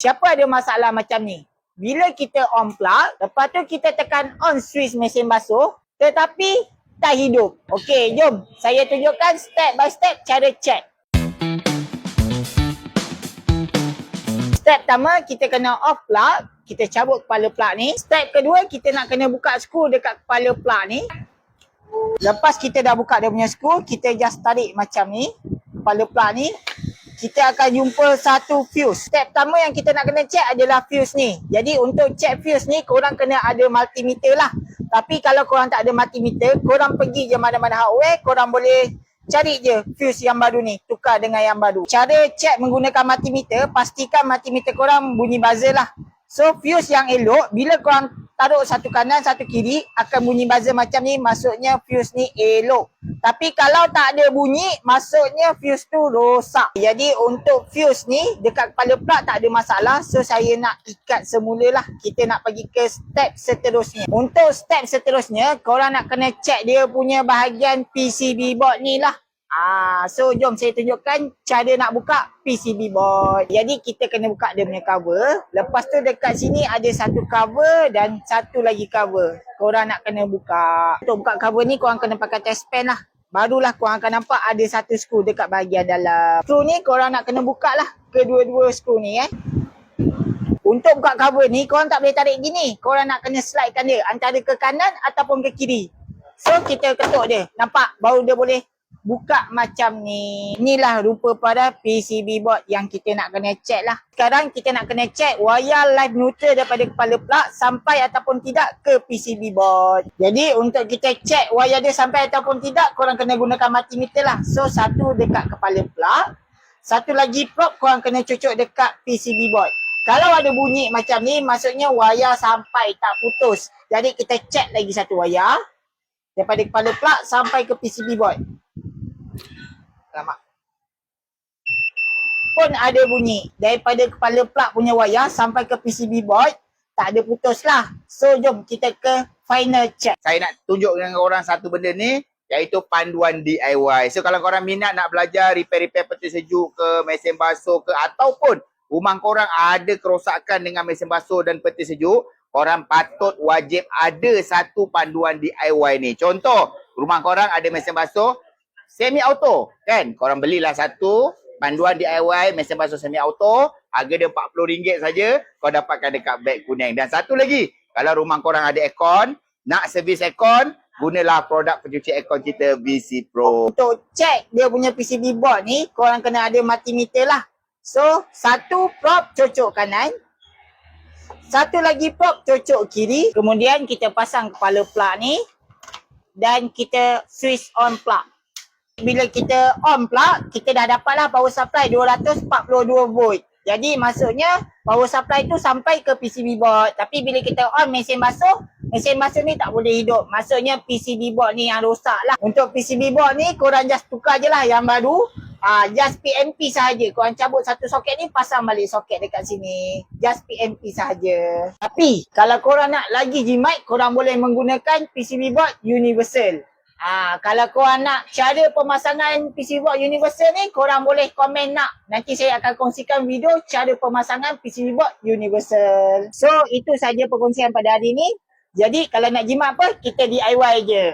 Siapa ada masalah macam ni? Bila kita on plug, lepas tu kita tekan on switch mesin basuh, tetapi tak hidup. Okey, jom saya tunjukkan step by step cara check. Step pertama, kita kena off plug. Kita cabut kepala plug ni. Step kedua, kita nak kena buka skru dekat kepala plug ni. Lepas kita dah buka dia punya skru, kita just tarik macam ni. Kepala plug ni. Kita akan jumpa satu fuse. Step pertama yang kita nak kena check adalah fuse ni. Jadi untuk check fuse ni, korang kena ada multimeter lah. Tapi kalau korang tak ada multimeter, korang pergi je mana-mana hardware, korang boleh cari je fuse yang baru ni. Tukar dengan yang baru. Cara check menggunakan multimeter, pastikan multimeter korang bunyi buzzer lah. So fuse yang elok, bila korang taruh satu kanan, satu kiri, akan bunyi buzzer macam ni, maksudnya fuse ni elok. Tapi kalau tak ada bunyi, maksudnya fuse tu rosak. Jadi untuk fuse ni, dekat kepala plug tak ada masalah. So saya nak ikat semula lah. Kita nak pergi ke step seterusnya. Untuk step seterusnya, korang nak kena check dia punya bahagian PCB board ni lah. Ah, so jom saya tunjukkan cara nak buka PCB board. Jadi kita kena buka dia punya cover. Lepas tu dekat sini ada satu cover dan satu lagi cover. Korang nak kena buka. Untuk buka cover ni korang kena pakai test pen lah. Barulah korang akan nampak ada satu skru dekat bahagian dalam. Skru ni korang nak kena buka lah kedua-dua skru ni eh. Untuk buka cover ni korang tak boleh tarik gini. Korang nak kena slidekan dia antara ke kanan ataupun ke kiri. So kita ketuk dia. Nampak? Baru dia boleh buka macam ni. Inilah rupa pada PCB board yang kita nak kena check lah. Sekarang kita nak kena check wayar live neutral daripada kepala plug sampai ataupun tidak ke PCB board. Jadi untuk kita check wayar dia sampai ataupun tidak, korang kena gunakan multimeter lah. So satu dekat kepala plug, satu lagi probe korang kena cucuk dekat PCB board. Kalau ada bunyi macam ni, maksudnya wayar sampai tak putus. Jadi kita check lagi satu wayar daripada kepala plug sampai ke PCB board. Alamak. Pun ada bunyi daripada kepala plug punya wayar sampai ke PCB board tak ada putus lah. So jom kita ke final check. saya nak tunjuk dengan korang satu benda ni iaitu panduan DIY. So kalau korang minat nak belajar repair-repair peti sejuk ke mesin basuh ke ataupun rumah korang ada kerosakan dengan mesin basuh dan peti sejuk, korang patut wajib ada satu panduan DIY ni. Contoh, rumah korang ada mesin basuh semi auto kan? Korang belilah satu panduan DIY mesin basuh semi auto, harga dia RM40 saja, kau dapatkan dekat beg kuning. Dan satu lagi, kalau rumah korang ada aircon, nak servis aircon, gunalah produk pencuci aircon kita VC Pro. Untuk check dia punya PCB board ni, korang kena ada multimeter lah. So, satu prop cocok kanan, satu lagi prop cocok kiri. Kemudian kita pasang kepala plug ni dan kita switch on plug. Bila kita on plug, kita dah dapatlah power supply 242 volt. Jadi maksudnya power supply tu sampai ke PCB board. Tapi bila kita on mesin basuh, mesin basuh ni tak boleh hidup. Maksudnya PCB board ni yang rosak lah. Untuk PCB board ni korang just tukar je lah yang baru. Ah, just PMP sahaja. Korang cabut satu soket ni, pasang balik soket dekat sini. Just PMP sahaja. Tapi kalau korang nak lagi jimat, korang boleh menggunakan PCB board universal. Ah, kalau korang nak cara pemasangan PCB board universal ni, korang boleh komen nak. Nanti saya akan kongsikan video cara pemasangan PCB board universal. So, itu saja perkongsian pada hari ni. Jadi, kalau nak jimat apa, kita DIY je.